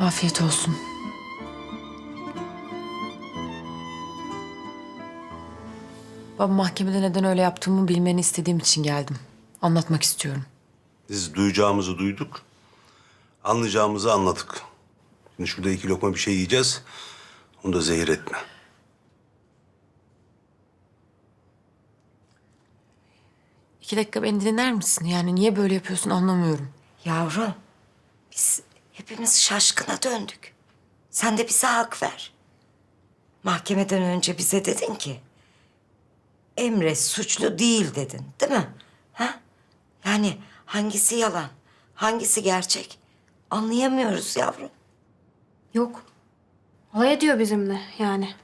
Afiyet olsun. Baba mahkemede neden öyle yaptığımı bilmeni istediğim için geldim. Anlatmak istiyorum. Biz duyacağımızı duyduk. Anlayacağımızı anladık. Şimdi şurada iki lokma bir şey yiyeceğiz. Onu da zehir etme. İki dakika beni dinler misin? Yani niye böyle yapıyorsun anlamıyorum. Yavrum, biz hepimiz şaşkına döndük. Sen de bize hak ver. Mahkemeden önce bize dedin ki... Emre suçlu değil dedin, değil mi? Ha? Yani hangisi yalan, hangisi gerçek? Anlayamıyoruz yavrum. Yok. Alay ediyor bizimle yani.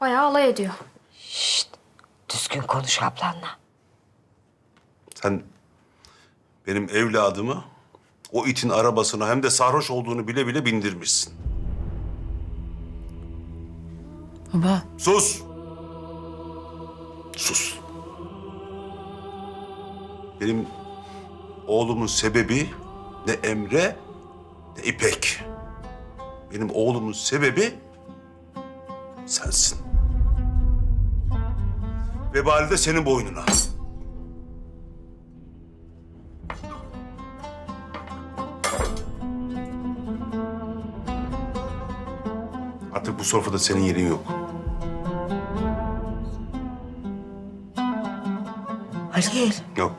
Bayağı alay ediyor. Düzgün konuş ablanla. Sen benim evladımı o itin arabasına hem de sarhoş olduğunu bile bile bindirmişsin. Baba Sus! Sus. Benim oğlumun sebebi ne Emre ne İpek. Benim oğlumun sebebi sensin. Vebali de senin boynuna. Artık bu sofrada senin yerin yok. Halil, Yok.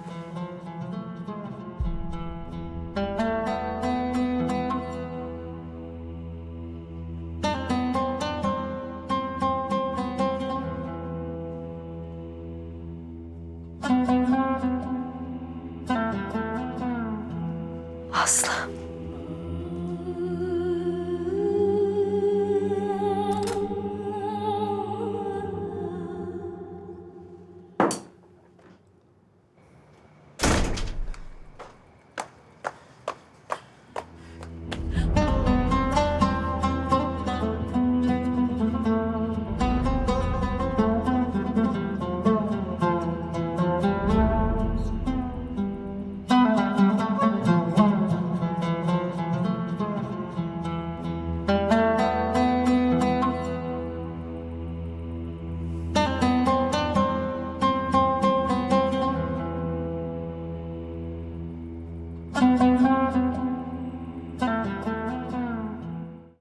Aslı.